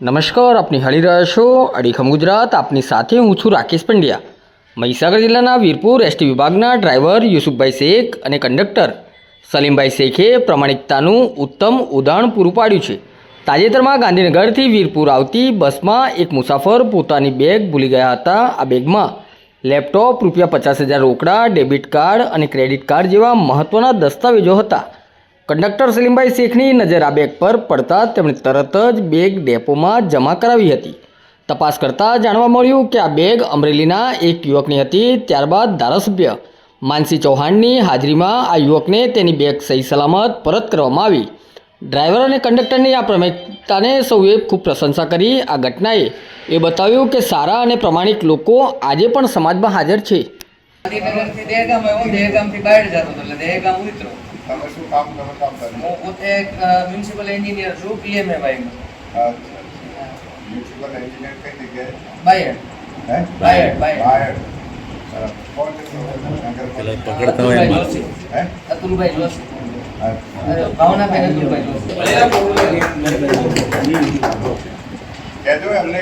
નમસ્કાર, આપની હાલી રહ્યા છો અડીખમ ગુજરાત, આપની સાથે હું છું રાકેશ પંડ્યા. મહીસાગર જિલ્લાના વીરપુર એસટી વિભાગના ડ્રાઈવર યુસુફભાઈ શેખ અને કંડક્ટર સલીમભાઈ શેખે પ્રમાણિકતાનું ઉત્તમ ઉદાહરણ પૂરું પાડ્યું છે. તાજેતરમાં ગાંધીનગરથી વીરપુર આવતી બસમાં એક મુસાફર પોતાની બેગ ભૂલી ગયા હતા. આ બેગમાં લેપટોપ, રૂપિયા પચાસ હજાર રોકડા, ડેબિટ કાર્ડ અને ક્રેડિટ કાર્ડ જેવા મહત્ત્વના દસ્તાવેજો હતા. કંડક્ટર સલીમભાઈ શેખની નજર આ બેગ પર પડતા તેમણે તરત જ બેગ ડેપોમાં જમા કરાવી હતી. તપાસ કરતાં જાણવા મળ્યું કે આ બેગ અમરેલીના એક યુવકની હતી, ત્યારબાદ ધારાસભ્ય માનસી ચૌહાણની હાજરીમાં આ યુવકને તેની બેગ સહી સલામત પરત કરવામાં આવી. ડ્રાઈવર અને કંડક્ટરની આ પ્રમાણિકતાને સૌએ ખૂબ પ્રશંસા કરી. આ ઘટનાએ એ બતાવ્યું કે સારા અને પ્રમાણિક લોકો આજે પણ સમાજમાં હાજર છે. દહેગામથી બહાર જતો એટલે દહેગામ ઉતરો તમે શું કામ તમે કામ કરો હું પોતે એક મ્યુનિસિપલ એન્જિનિયર છું પીએમએવાયમાં મ્યુનિસિપલ એન્જિનિયર કઈ જગ્યાએ? બાયડ. હે? બાયડ, બાયડ. અચ્છા. ભાવનાબેન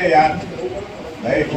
યાર ભાઈ